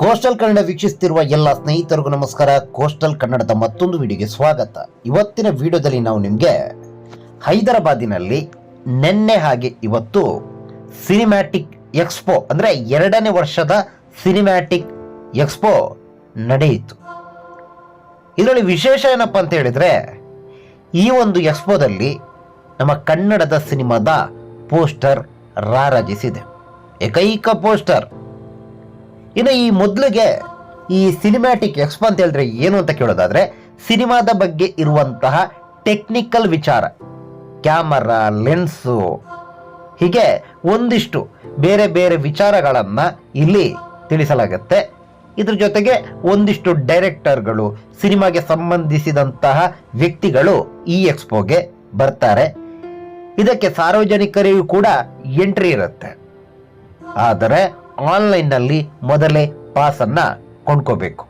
Coastal Kannada ವೀಕ್ಷಿಸುತ್ತಿರುವ ಎಲ್ಲ ಸ್ನೇಹಿತರಿಗೂ ನಮಸ್ಕಾರ. ಕೋಸ್ಟಲ್ ಕನ್ನಡದ ಮತ್ತೊಂದು ವಿಡಿಯೋಗೆ ಸ್ವಾಗತ. ಇವತ್ತಿನ ವಿಡಿಯೋದಲ್ಲಿ ನಾವು ನಿಮಗೆ ಹೈದರಾಬಾದಿನಲ್ಲಿ ನಿನ್ನೆ ಹಾಗೆ ಇವತ್ತು ಸಿನಿಮ್ಯಾಟಿಕ್ ಎಕ್ಸ್ಪೋ ಅಂದರೆ ಎರಡನೇ ವರ್ಷದ ಸಿನಿಮ್ಯಾಟಿಕ್ ಎಕ್ಸ್ಪೋ ನಡೆಯಿತು. ಇದರಲ್ಲಿ ವಿಶೇಷ ಏನಪ್ಪ ಅಂತ ಹೇಳಿದರೆ ಈ ಒಂದು ಎಕ್ಸ್ಪೋದಲ್ಲಿ ನಮ್ಮ ಕನ್ನಡದ ಸಿನಿಮಾದ ಪೋಸ್ಟರ್ ರಾರಾಜಿಸಿದೆ. ಏಕೈಕ ಪೋಸ್ಟರ್. ಇನ್ನು ಈ ಮೊದಲಿಗೆ ಈ ಸಿನಿಮ್ಯಾಟಿಕ್ ಎಕ್ಸ್ಪೋ ಅಂತ ಹೇಳಿದ್ರೆ ಏನು ಅಂತ ಕೇಳೋದಾದ್ರೆ, ಸಿನಿಮಾದ ಬಗ್ಗೆ ಇರುವಂತಹ ಟೆಕ್ನಿಕಲ್ ವಿಚಾರ, ಕ್ಯಾಮರಾ ಲೆನ್ಸು ಹೀಗೆ ಒಂದಿಷ್ಟು ಬೇರೆ ಬೇರೆ ವಿಚಾರಗಳನ್ನು ಇಲ್ಲಿ ತಿಳಿಸಲಾಗುತ್ತೆ. ಇದ್ರ ಜೊತೆಗೆ ಒಂದಿಷ್ಟು ಡೈರೆಕ್ಟರ್ಗಳು ಸಿನಿಮಾಗೆ ಸಂಬಂಧಿಸಿದಂತಹ ವ್ಯಕ್ತಿಗಳು ಈ ಎಕ್ಸ್ಪೋಗೆ ಬರ್ತಾರೆ. ಇದಕ್ಕೆ ಸಾರ್ವಜನಿಕರಿಗೂ ಕೂಡ ಎಂಟ್ರಿ ಇರುತ್ತೆ. ಆದರೆ ಆನ್ಲೈನ್ನಲ್ಲಿ ಮೊದಲೇ ಪಾಸನ್ನು ಕೊಂಡ್ಕೋಬೇಕು.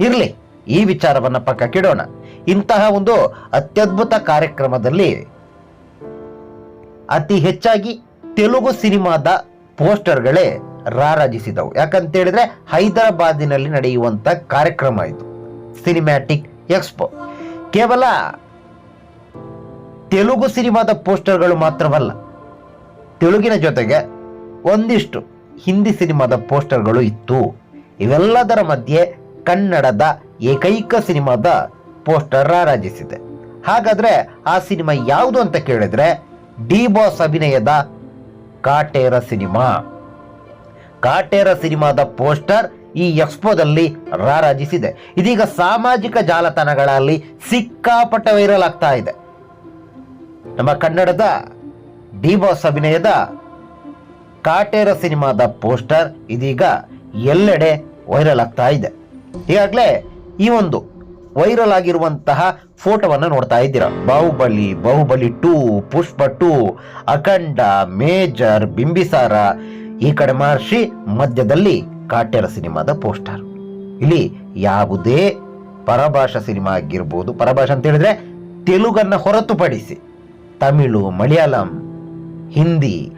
ಇರಲಿ, ಈ ವಿಚಾರವನ್ನು ಪಕ್ಕಕ್ಕಿಡೋಣ ಇಂತಹ ಒಂದು ಅತ್ಯದ್ಭುತ ಕಾರ್ಯಕ್ರಮದಲ್ಲಿ ಅತಿ ಹೆಚ್ಚಾಗಿ ತೆಲುಗು ಸಿನಿಮಾದ ಪೋಸ್ಟರ್ಗಳೇ ರಾರಾಜಿಸಿದವು. ಯಾಕಂತ ಹೇಳಿದ್ರೆ ಹೈದರಾಬಾದಿನಲ್ಲಿ ನಡೆಯುವಂತ ಕಾರ್ಯಕ್ರಮ ಇದು ಸಿನಿಮ್ಯಾಟಿಕ್ ಎಕ್ಸ್ಪೋ ಕೇವಲ ತೆಲುಗು ಸಿನಿಮಾದ ಪೋಸ್ಟರ್ಗಳು ಮಾತ್ರವಲ್ಲ, ತೆಲುಗಿನ ಜೊತೆಗೆ ಒಂದಿಷ್ಟು ಹಿಂದಿ ಸಿನಿಮಾದ ಪೋಸ್ಟರ್ಗಳು ಇತ್ತು. ಇವೆಲ್ಲದರ ಮಧ್ಯೆ ಕನ್ನಡದ ಏಕೈಕ ಸಿನಿಮಾದ ಪೋಸ್ಟರ್ ರಾರಾಜಿಸಿದೆ. ಹಾಗಾದ್ರೆ ಆ ಸಿನಿಮಾ ಯಾವುದು ಅಂತ ಕೇಳಿದ್ರೆ ಡಿ ಬಾಸ್ ಅಭಿನಯದ ಕಾಟೇರ ಸಿನಿಮಾ. ಕಾಟೇರ ಸಿನಿಮಾದ ಪೋಸ್ಟರ್ ಈ ಎಕ್ಸ್ಪೋದಲ್ಲಿ ರಾರಾಜಿಸಿದೆ. ಇದೀಗ ಸಾಮಾಜಿಕ ಜಾಲತಾಣಗಳಲ್ಲಿ ಸಿಕ್ಕಾಪಟ್ಟ ವೈರಲ್ ಆಗ್ತಾ ಇದೆ. ನಮ್ಮ ಕನ್ನಡದ ಡಿ ಬಾಸ್ ಅಭಿನಯದ ಕಾಟೇರ ಸಿನಿಮಾದ ಪೋಸ್ಟರ್ ಇದೀಗ ಎಲ್ಲೆಡೆ ವೈರಲ್ ಆಗ್ತಾ ಇದೆ. ಈಗಾಗಲೇ ಈ ಒಂದು ವೈರಲ್ ಆಗಿರುವಂತಹ ಫೋಟೋವನ್ನು ನೋಡ್ತಾ ಇದ್ದೀರಾ. Baahubali Baahubali two, Pushpa two, Akhanda, Major, Bimbisara, ಈ ಕಡೆ ಮಹರ್ಷಿ, ಮಧ್ಯದಲ್ಲಿ ಕಾಟೇರ ಸಿನಿಮಾದ ಪೋಸ್ಟರ್. ಇಲ್ಲಿ ಯಾವುದೇ ಪರಭಾಷಾ ಸಿನಿಮಾ ಆಗಿರ್ಬೋದು, ಪರಭಾಷಾ ಅಂತ ಹೇಳಿದ್ರೆ ತೆಲುಗನ್ನ ಹೊರತುಪಡಿಸಿ ತಮಿಳು, ಮಲಯಾಳಂ, ಹಿಂದಿ,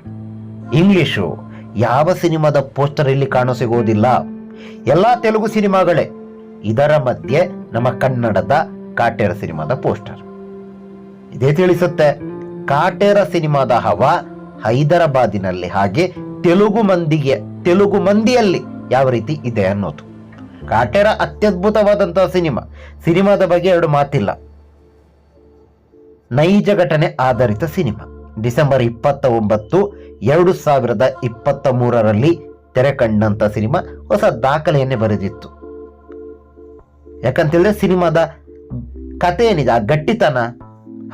ಇಂಗ್ಲಿಷು ಯಾವ ಸಿನಿಮಾದ ಪೋಸ್ಟರ್ ಇಲ್ಲಿ ಕಾಣಸಿಗೋದಿಲ್ಲ ಎಲ್ಲ ತೆಲುಗು ಸಿನಿಮಾಗಳೇ. ಇದರ ಮಧ್ಯೆ ನಮ್ಮ ಕನ್ನಡದ ಕಾಟೇರ ಸಿನಿಮಾದ ಪೋಸ್ಟರ್. ಇದೇ ತಿಳಿಸುತ್ತೆ, ಕಾಟೇರ ಸಿನಿಮಾದ ಹವ ಹೈದರಾಬಾದಿನಲ್ಲಿ ಹಾಗೆ ತೆಲುಗು ಮಂದಿಗೆ, ತೆಲುಗು ಮಂದಿಯಲ್ಲಿ ಯಾವ ರೀತಿ ಇದೆ ಅನ್ನೋದು. ಕಾಟೇರ ಅತ್ಯದ್ಭುತವಾದಂತಹ ಸಿನಿಮಾ. ಸಿನಿಮಾದ ಬಗ್ಗೆ ಎರಡು ಮಾತಿಲ್ಲ. ನೈಜ ಘಟನೆ ಆಧಾರಿತ ಸಿನಿಮಾ. ಡಿಸೆಂಬರ್ ಇಪ್ಪತ್ತ ಒಂಬತ್ತು ಎರಡು ಸಾವಿರದ ಇಪ್ಪತ್ತ ಮೂರರಲ್ಲಿ ತೆರೆ ಕಂಡಂತ ಸಿನಿಮಾ ಹೊಸ ದಾಖಲೆಯನ್ನೇ ಬರೆದಿತ್ತು. ಯಾಕಂತೇಳಿದ್ರೆ ಸಿನಿಮಾದ ಕತೆ ಏನಿದೆ, ಆ ಗಟ್ಟಿತನ,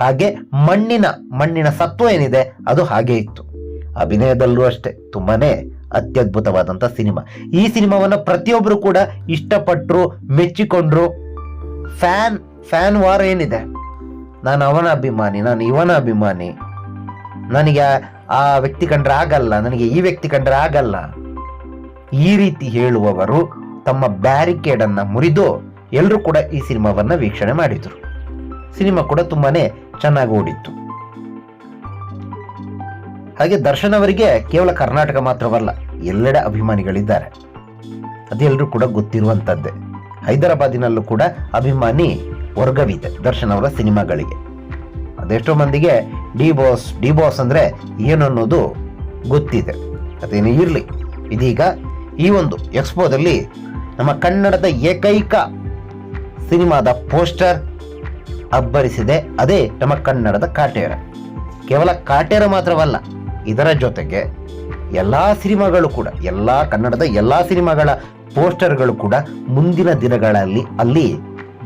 ಹಾಗೆ ಮಣ್ಣಿನ ಮಣ್ಣಿನ ಸತ್ವ ಏನಿದೆ, ಅದು ಹಾಗೆ ಇತ್ತು. ಅಭಿನಯದಲ್ಲೂ ಅಷ್ಟೇ, ತುಂಬಾನೇ ಅತ್ಯದ್ಭುತವಾದಂಥ ಸಿನಿಮಾ. ಈ ಸಿನಿಮಾವನ್ನು ಪ್ರತಿಯೊಬ್ಬರು ಕೂಡ ಇಷ್ಟಪಟ್ಟರು ಮೆಚ್ಚಿಕೊಂಡ್ರು, ಫ್ಯಾನ್ ಫ್ಯಾನ್ ವಾರ್ ಏನಿದೆ ನಾನು ಅವನ ಅಭಿಮಾನಿ, ನಾನು ಇವನ ಅಭಿಮಾನಿ. ನನಗೆ ಆ- ವ್ಯಕ್ತಿ ಕಂಡ್ರೆ ಆಗಲ್ಲ, ನನಗೆ ಈ ವ್ಯಕ್ತಿ ಕಂಡ್ರೆ ಆಗಲ್ಲ. ಈ ರೀತಿ ಹೇಳುವವರು ತಮ್ಮ ಬ್ಯಾರಿಕೇಡನ್ನು ಮುರಿದು ಎಲ್ಲರೂ ಕೂಡ ಈ ಸಿನಿಮಾವನ್ನ ವೀಕ್ಷಣೆ ಮಾಡಿದ್ರು. ಸಿನಿಮಾ ಕೂಡ ತುಂಬಾನೇ ಚೆನ್ನಾಗಿ ಓಡಿತ್ತು. ಹಾಗೆ ದರ್ಶನ್ ಅವರಿಗೆ ಕೇವಲ ಕರ್ನಾಟಕ ಮಾತ್ರವಲ್ಲ, ಎಲ್ಲೆಡೆ ಅಭಿಮಾನಿಗಳಿದ್ದಾರೆ. ಅದೆಲ್ಲರೂ ಕೂಡ ಗೊತ್ತಿರುವಂಥದ್ದೇ ಹೈದರಾಬಾದಿನಲ್ಲೂ ಕೂಡ ಅಭಿಮಾನಿ ವರ್ಗವಿದೆ ದರ್ಶನ್ ಅವರ ಸಿನಿಮಾಗಳಿಗೆ. ಅದೆಷ್ಟೋ ಮಂದಿಗೆ ಡಿ ಬಾಸ್ ಡಿ ಬಾಸ್ ಅಂದರೆ ಏನು ಅನ್ನೋದು ಗೊತ್ತಿದೆ. ಅದೇನು ಇರಲಿ. ಇದೀಗ ಈ ಒಂದು ಎಕ್ಸ್ಪೋದಲ್ಲಿ ನಮ್ಮ ಕನ್ನಡದ ಏಕೈಕ ಸಿನಿಮಾದ ಪೋಸ್ಟರ್ ಅಬ್ಬರಿಸಿದೆ. ಅದೇ ನಮ್ಮ ಕನ್ನಡದ ಕಾಟೇರ. ಕೇವಲ ಕಾಟೇರ ಮಾತ್ರವಲ್ಲ, ಇದರ ಜೊತೆಗೆ ಎಲ್ಲ ಸಿನಿಮಾಗಳು ಕೂಡ, ಎಲ್ಲ ಕನ್ನಡದ ಎಲ್ಲ ಸಿನಿಮಾಗಳ ಪೋಸ್ಟರ್ಗಳು ಕೂಡ ಮುಂದಿನ ದಿನಗಳಲ್ಲಿ ಅಲ್ಲಿ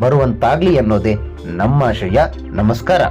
ಬರುವಂತಾಗ್ಲಿ ಅನ್ನೋದೇ ನಮ್ಮ ಆಶಯ. ನಮಸ್ಕಾರ.